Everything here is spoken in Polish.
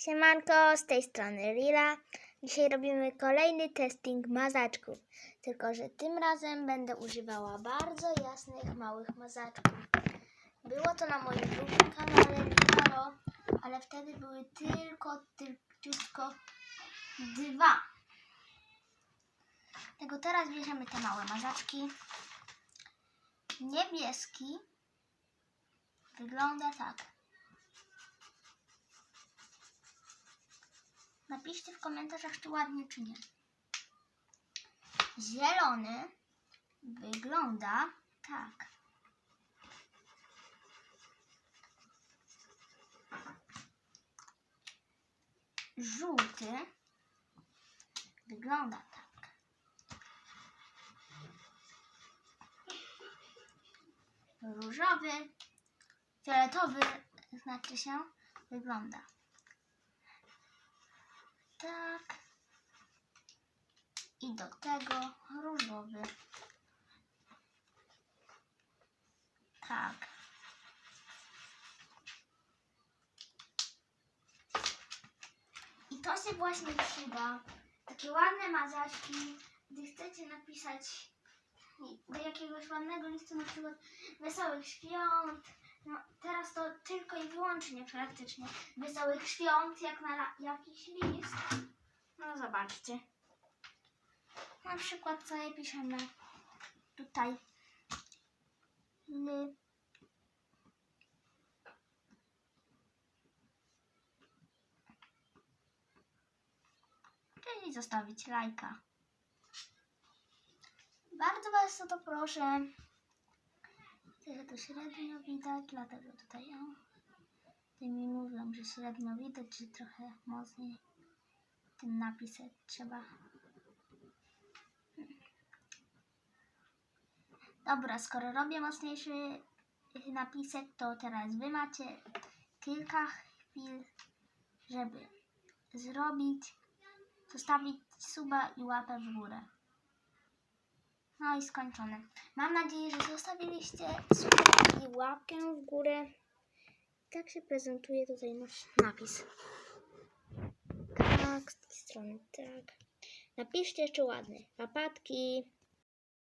Siemanko, z tej strony Lila. Dzisiaj robimy kolejny testing mazaczków. Tylko, że tym razem będę używała bardzo jasnych, małych mazaczków. Było to na moim drugim kanale ale wtedy były tylko, tylciutko dwa. Tego teraz bierzemy te małe mazaczki. Niebieski wygląda tak. Napiszcie w komentarzach, czy ładnie, czy nie. Zielony wygląda tak. Żółty wygląda tak. Różowy, fioletowy znaczy się wygląda tak. I do tego różowy. Tak. I to się właśnie przyda. Takie ładne mazaczki, gdy chcecie napisać do jakiegoś ładnego listu, na przykład Wesołych Świąt. No, teraz to tylko i wyłącznie praktycznie Wesołych Świąt, jak na jakiś list. No zobaczcie. Na przykład sobie piszemy tutaj L. Czyli zostawić lajka. Bardzo Was o to proszę. Tyle to średnio widać, dlatego tutaj o. Ty mi mówią, że średnio widać, że trochę mocniej ten napisek trzeba. Dobra, skoro robię mocniejszy napisek, to teraz Wy macie kilka chwil, żeby zrobić, zostawić suba i łapę w górę. No i skończone. Mam nadzieję, że zostawiliście suba i łapkę w górę. Tak się prezentuje tutaj nasz napis. Tak, z tej strony, tak. Napiszcie, czy ładny. Papatki.